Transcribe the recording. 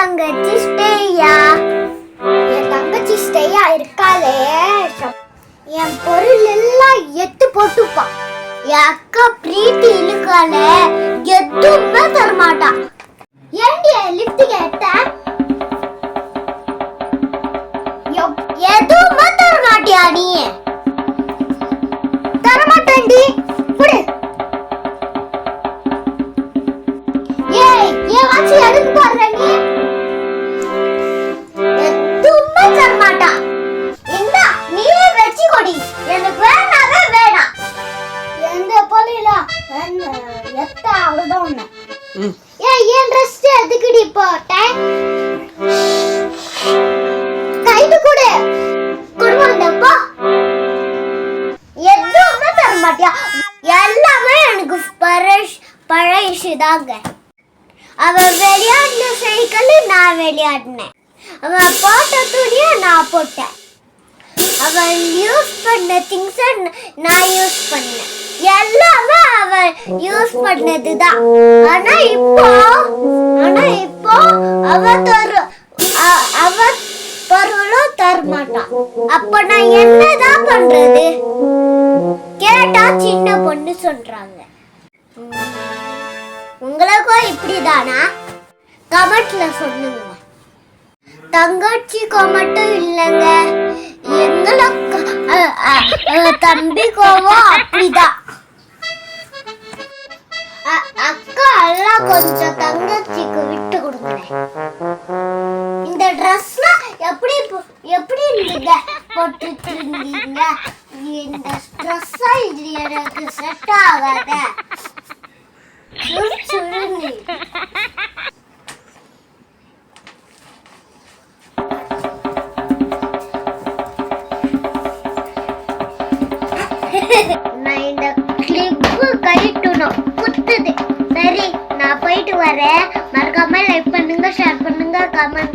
தங்கச்சி ஸ்டேயா என் தங்கச்சி ஸ்டேயா இருக்காளே. என் பொருள் எல்லாம் எத்து போட்டுப்பா. என் அக்கா பிரீத்தி இழுக்காளே. எதுவுமே தரமாட்டா. ஏண்டி லிப்ட் கேட்ட? எதுவுமே தரமாட்டியா நீ? தரமாட்டேன்டி. புடு ஏய் ஏன் வாட்சி அடுத்து எத்த அவ்வளவுதான் ஒண்ணு. ஏய் ஏன் ட்ரெஸ் எதுக்குடி கைது கொடு. எதுவுமே தர மாட்டியா எல்லாமே எனக்கு பரஷ் பழசுதாங்க அவ விளையாடின சைக்கிள் நான் விளையாடினேன். அவ போட்ட துணியை நான் போட்டேன். அவள் யூஸ் பண்ண திங்ஸை நான் யூஸ் பண்ணேன். எல்லாமே அவள் யூஸ் பண்ணது தான் ஆனா இப்போ ஆனா இப்போ அவ தரு அ- அவ பொருளும் தரமாட்டான் அப்ப நான் என்னதான் பண்றது? கேட்டா சின்ன பொண்ணு சொல்றாங்க. உங்களுக்கும் இப்படிதானா? கமெண்ட்ல சொல்லுங்க. தங்கச்சிக்கோ மட்டும் இல்லைங்க. எங்களுக்கு தம்பிக்கோவோ அப்படிதான். கொஞ்சம் தங்கச்சிக்கு விட்டு கொடுக்குறேன். இந்த ட்ரெஸ்லாம் எப்படி எப்படி இருந்தீங்க போட்டுட்டு இருந்தீங்க இந்த ட்ரெஸ்ஸா இது எனக்கு செட் ஆகாத. நான் இந்த கிளிப்பு கழிட்டணும் நான் போயிட்டு வரேன். மறக்காம லைக் பண்ணுங்க ஷேர் பண்ணுங்க கமெண்ட்